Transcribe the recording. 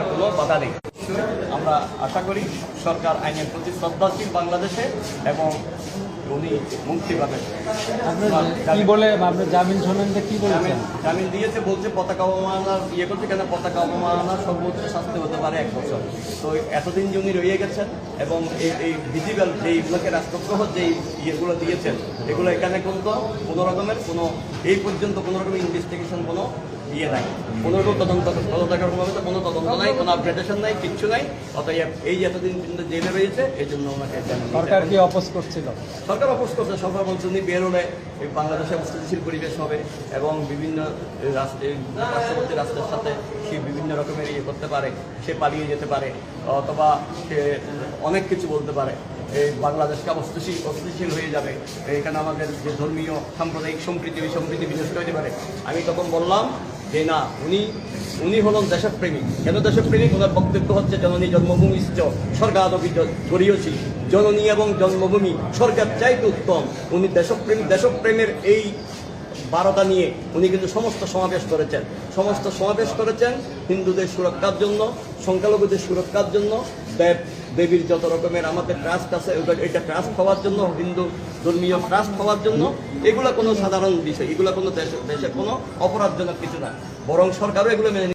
কোনো বাধা নেই আমরা আশা করি সরকার আইনের প্রতি শ্রদ্ধাশীল বাংলাদেশে এবং উনি মুক্তি পাবেন কি বলে আপনি জামিন কি জামিন জামিন দিয়েছে বলছে পতাকা অবমাননার ইয়ে করছে কেন পতাকা অবমাননার সর্বোচ্চ শাস্তি হতে পারে এক বছর। তো এতদিন যে উনি রয়ে গেছেন এবং এই এই ভিজিবল যেইগুলোকে রাষ্ট্রদ্রোহ যেই ইয়েগুলো দিয়েছেন এগুলো এখানে কিন্তু কোনো রকমের কোনো এই পর্যন্ত কোনো রকমের ইনভেস্টিগেশন কোনো ইয়ে নাই। কোনো রকম তদন্ত তদন্তের কোনো কোনো তদন্ত নাই কোনো আপডেটেশন নাই কিচ্ছু নাই। অতএব এই এতদিন পর্যন্ত জেলে রয়েছে এই জন্য ওনাকে সরকার হবে। কি অপোজ করছিল? সরকার অপোজ করছে সরকার বলছে উনি বেরোলে এই বাংলাদেশে স্থিতিশীল পরিবেশ হবে এবং বিভিন্ন রাষ্ট্রে পার্শ্ববর্তী রাষ্ট্রের সাথে সে বিভিন্ন রকমের ইয়ে করতে পারে সে পালিয়ে যেতে পারে অথবা সে অনেক কিছু বলতে পারে। এই বাংলাদেশকে অস্থিতিশীল অস্থিতিশীল হয়ে যাবে। এখানে আমাদের যে ধর্মীয় সাম্প্রদায়িক সম্প্রীতি ওই সম্প্রীতি বিনষ্ট হতে পারে। আমি তখন বললাম যে না, উনি উনি হলেন দেশপ্রেমিক। কেন দেশপ্রেমিক? ওনার বক্তব্য হচ্ছে, জননী জন্মভূমি স্বর্গাদবি গড়িয়েছি জননী এবং জন্মভূমি স্বর্গের চাইতে উত্তম। উনি দেশপ্রেমী, দেশপ্রেমের এই বারোটা নিয়ে উনি কিন্তু সমস্ত সমাবেশ করেছেন। সমস্ত সমাবেশ করেছেন হিন্দুদের সুরক্ষার জন্য, সংখ্যালঘুদের সুরক্ষার জন্য, দেব, দেবীর যত রকমের আমাদের ট্রাস্ট আছে এটা ট্রাস্ট হওয়ার জন্য, হিন্দু ধর্মীয় ট্রাস্ট হওয়ার জন্য, এগুলো কোনো সাধারণ বিষয়, এগুলো কোনো দেশে দেশের কোনো অপরাধজনক কিছু না। বরং সরকারও এগুলো মেনে